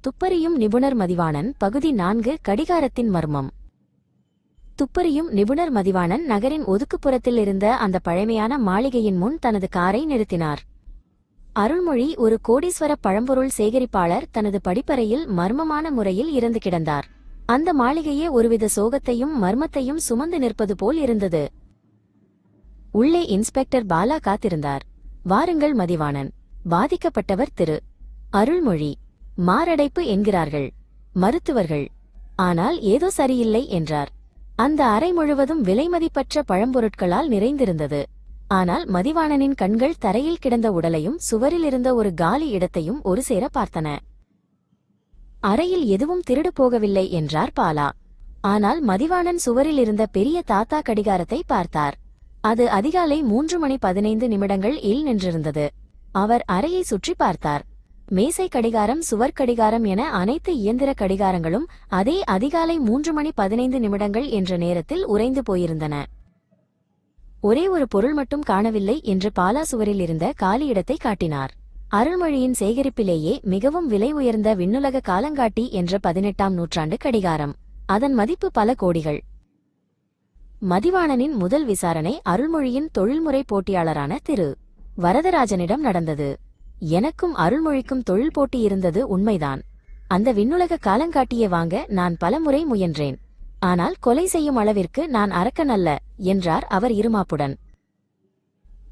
துப்பறியும் நிபுணர் மதிவாணன் பகுதி நான்கு கடிகாரத்தின் மர்மம். துப்பறியும் நிபுணர் மதிவாணன் நகரின் ஒதுக்குப்புறத்தில் இருந்த அந்த பழமையான மாளிகையின் முன் தனது காரை நிறுத்தினார். அருள்மொழி ஒரு கோடீஸ்வர பழம்பொருள் சேகரிப்பாளர் தனது படிப்பறையில் மர்மமான முறையில் இறந்து கிடந்தார். அந்த மாளிகையே ஒருவித சோகத்தையும் மர்மத்தையும் சுமந்து நிற்பது போல் இருந்தது. உள்ளே இன்ஸ்பெக்டர் பாலா காத்திருந்தார். வாருங்கள் மதிவாணன். பாதிக்கப்பட்டவர் திரு. அருள்மொழி. மாரடைப்பு என்கிறார்கள். மருத்துவர்கள். ஆனால் ஏதோ சரியில்லை என்றார். அந்த அறை முழுவதும் விலைமதிப்பற்ற பழம்பொருட்களால் நிறைந்திருந்தது. ஆனால் மதிவாணனின் கண்கள் தரையில் கிடந்த உடலையும் சுவரில் இருந்த ஒரு காலி இடத்தையும் ஒரு சேர பார்த்தன. அறையில் எதுவும் திருடு போகவில்லை என்றார் பாலா. ஆனால் மதிவாணன் சுவரில் இருந்த பெரிய தாத்தா கடிகாரத்தை பார்த்தார். அது அதிகாலை மூன்று மணி பதினைந்து நிமிடங்கள் இல் நின்றிருந்தது. அவர் அறையை சுற்றி பார்த்தார். மேசை கடிகாரம் சுவர் கடிகாரம் என அனைத்து இயந்திர கடிகாரங்களும் அதே அதிகாலை மூன்று மணி பதினைந்து நிமிடங்கள் என்ற நேரத்தில் உறைந்து போயிருந்தன. ஒரே ஒரு பொருள் மட்டும் காணவில்லை என்று பாலா சுவரில் இருந்த காலி இடத்தை காட்டினார். அருள்மொழியின் சேகரிப்பிலேயே மிகவும் விலை உயர்ந்த விண்ணுலக காலங்காட்டி என்ற பதினெட்டாம் நூற்றாண்டு கடிகாரம். அதன் மதிப்பு பல கோடிகள். மதிவாணனின் முதல் விசாரணை அருள்மொழியின் தொழில்முறை போட்டியாளரான திரு. வரதராஜனிடம் நடந்தது. எனக்கும் அருள்மொழிக்கும் தொழில் போட்டி இருந்தது உண்மைதான். அந்த விண்ணுலக காலங்காட்டியை வாங்க நான் பலமுறை முயன்றேன். ஆனால் கொலை செய்யும் அளவிற்கு நான் அரக்கன் அல்ல என்றார் அவர் இருமாப்புடன்.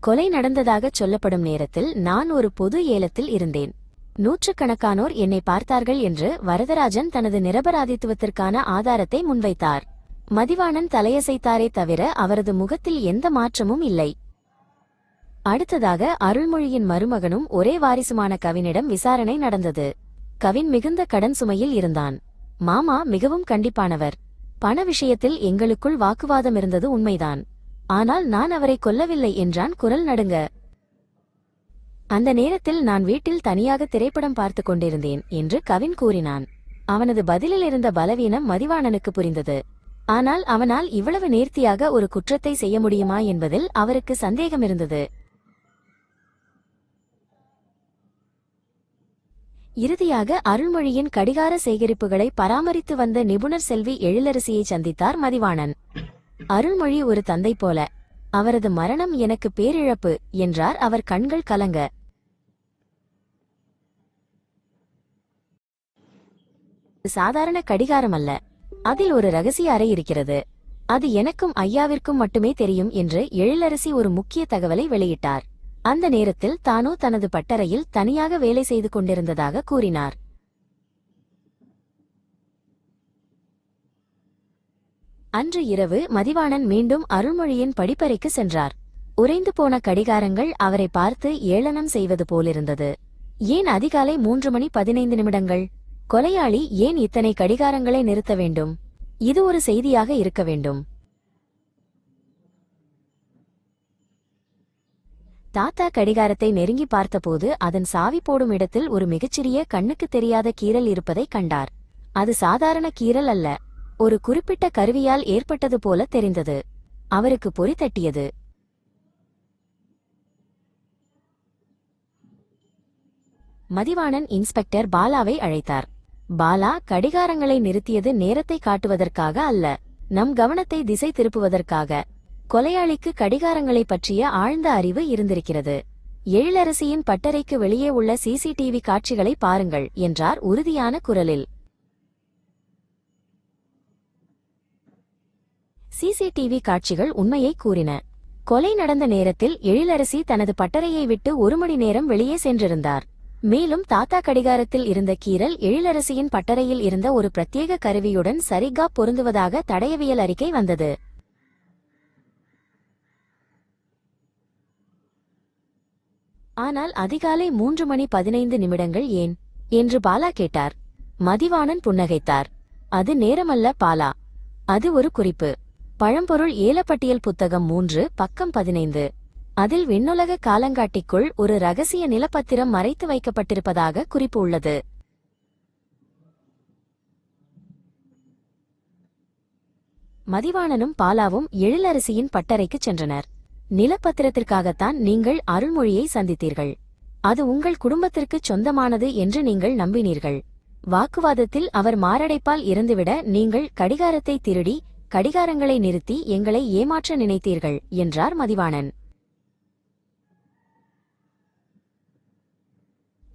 கொலை நடந்ததாகச் சொல்லப்படும் நேரத்தில் நான் ஒரு பொது ஏலத்தில் இருந்தேன். நூற்றுக்கணக்கானோர் என்னை பார்த்தார்கள் என்று வரதராஜன் தனது நிரபராதித்துவத்திற்கான ஆதாரத்தை முன்வைத்தார். மதிவாணன் தலையசைத்தாரே தவிர அவரது முகத்தில் எந்த மாற்றமும் இல்லை. அடுத்ததாக அருள்மொழியின் மருமகனும் ஒரே வாரிசுமான கவினிடம் விசாரணை நடந்தது. கவின் மிகுந்த கடன் சுமையில் இருந்தான். மாமா மிகவும் கண்டிப்பானவர். பண விஷயத்தில் எங்களுக்குள் வாக்குவாதம் இருந்தது உண்மைதான். ஆனால் நான் அவரை கொல்லவில்லை என்றான் குரல் நடுங்க. அந்த நேரத்தில் நான் வீட்டில் தனியாக திரைப்படம் பார்த்து கொண்டிருந்தேன் என்று கவின் கூறினான். அவனது பதிலில் இருந்த பலவீனம் மதிவாணனுக்கு புரிந்தது. ஆனால் அவனால் இவ்வளவு நேர்த்தியாக ஒரு குற்றத்தை செய்ய முடியுமா என்பதில் அவருக்கு சந்தேகம் இருந்தது. இறுதியாக அருள்மொழியின் கடிகார சேகரிப்புகளை பராமரித்து வந்த நிபுணர் செல்வி எழிலரசியை சந்தித்தார் மதிவாணன். அருள்மொழி ஒரு தந்தை போல அவரது மரணம் எனக்கு பேரிழப்பு என்றார் அவர் கண்கள் கலங்க. சாதாரண கடிகாரம் அல்ல. அதில் ஒரு ரகசிய அறை இருக்கிறது. அது எனக்கும் ஐயாவிற்கும் மட்டுமே தெரியும் என்று எழிலரசி ஒரு முக்கிய தகவலை வெளியிட்டார். அந்த நேரத்தில் தானோ தனது பட்டறையில் தனியாக வேலை செய்து கொண்டிருந்ததாக கூறினார். அன்று இரவு மதிவாணன் மீண்டும் அருள்மொழியின் படிப்பறைக்கு சென்றார். உறைந்து போன கடிகாரங்கள் அவரை பார்த்து ஏளனம் செய்வது போலிருந்தது. ஏன் அதிகாலை மூன்று மணி பதினைந்து நிமிடங்கள்? கொலையாளி ஏன் இத்தனை கடிகாரங்களை நிறுத்த வேண்டும்? இது ஒரு செய்தியாக இருக்க வேண்டும். தாத்தா கடிகாரத்தை நெருங்கி பார்த்தபோது அதன் சாவி போடும் இடத்தில் ஒரு மிகச்சிறிய கண்ணுக்கு தெரியாத கீறல் இருப்பதை கண்டார். அது சாதாரண கீறல் அல்ல. ஒரு குறிப்பிட்ட கருவியால் ஏற்பட்டது போல தெரிந்தது. அவருக்கு பொறி தட்டியது. மதிவாணன் இன்ஸ்பெக்டர் பாலாவை அழைத்தார். பாலா கடிகாரங்களை நிறுத்தியது நேரத்தை காட்டுவதற்காக அல்ல. நம் கவனத்தை திசை திருப்புவதற்காக. கொலையாளிக்கு கடிகாரங்களை பற்றிய ஆழ்ந்த அறிவு இருந்திருக்கிறது. எழிலரசியின் பட்டறைக்கு வெளியே உள்ள சிசிடிவி காட்சிகளை பாருங்கள் என்றார் உறுதியான குரலில். சிசிடிவி காட்சிகள் உண்மையை கூறின. கொலை நடந்த நேரத்தில் எழிலரசி தனது பட்டறையை விட்டு ஒரு மணி நேரம் வெளியே சென்றிருந்தார். மேலும் தாத்தா கடிகாரத்தில் இருந்த கீறல் எழிலரசியின் பட்டறையில் இருந்த ஒரு பிரத்யேக கருவியுடன் சரிகா பொருந்துவதாக தடயவியல் அறிக்கை வந்தது. ஆனால் அதிகாலை மூன்று மணி பதினைந்து நிமிடங்கள் ஏன்? என்று பாலா கேட்டார். மதிவாணன் புன்னகைத்தார். அது நேரமல்ல பாலா. அது ஒரு குறிப்பு. பழம்பொருள் ஏலப்பட்டியல் புத்தகம் மூன்று பக்கம் பதினைந்து. அதில் விண்ணுலக காலங்காட்டிக்குள் ஒரு ரகசிய நிலப்பத்திரம் மறைத்து வைக்கப்பட்டிருப்பதாக குறிப்பு உள்ளது. மதிவாணனும் பாலாவும் எழிலரசியின் பட்டறைக்குச் சென்றனர். நிலப்பத்திரத்திற்காகத்தான் நீங்கள் அருள்மொழியை சந்தித்தீர்கள். அது உங்கள் குடும்பத்திற்குச் சொந்தமானது என்று நீங்கள் நம்பினீர்கள். வாக்குவாதத்தில் அவர் மாரடைப்பால் இறந்துவிட நீங்கள் கடிகாரத்தை திருடி கடிகாரங்களை நிறுத்தி எங்களை ஏமாற்ற நினைத்தீர்கள் என்றார் மதிவாணன்.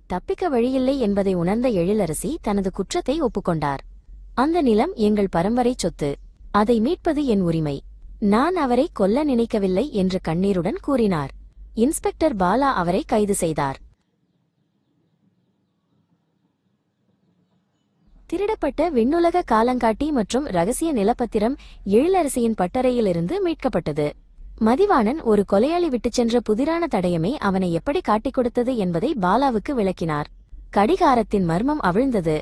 தப்பிக்க வழியில்லை என்பதை உணர்ந்த எழிலரசி தனது குற்றத்தை ஒப்புக்கொண்டார். அந்த நிலம் எங்கள் பரம்பரை சொத்து. அதை மீட்பது என் உரிமை. நான் அவரை கொல்ல நினைக்கவில்லை என்று கண்ணீருடன் கூறினார். இன்ஸ்பெக்டர் பாலா அவரை கைது செய்தார். திருடப்பட்ட விண்ணுலக காலங்காட்டி மற்றும் ரகசிய நிலப்பத்திரம் எழிலரசியின் பட்டறையிலிருந்து மீட்கப்பட்டது. மதிவாணன் ஒரு கொலையாளி விட்டுச் சென்ற புதிரான தடயமே அவனை எப்படி காட்டிக் கொடுத்தது என்பதை பாலாவுக்கு விளக்கினார். கடிகாரத்தின் மர்மம் அவிழ்ந்தது.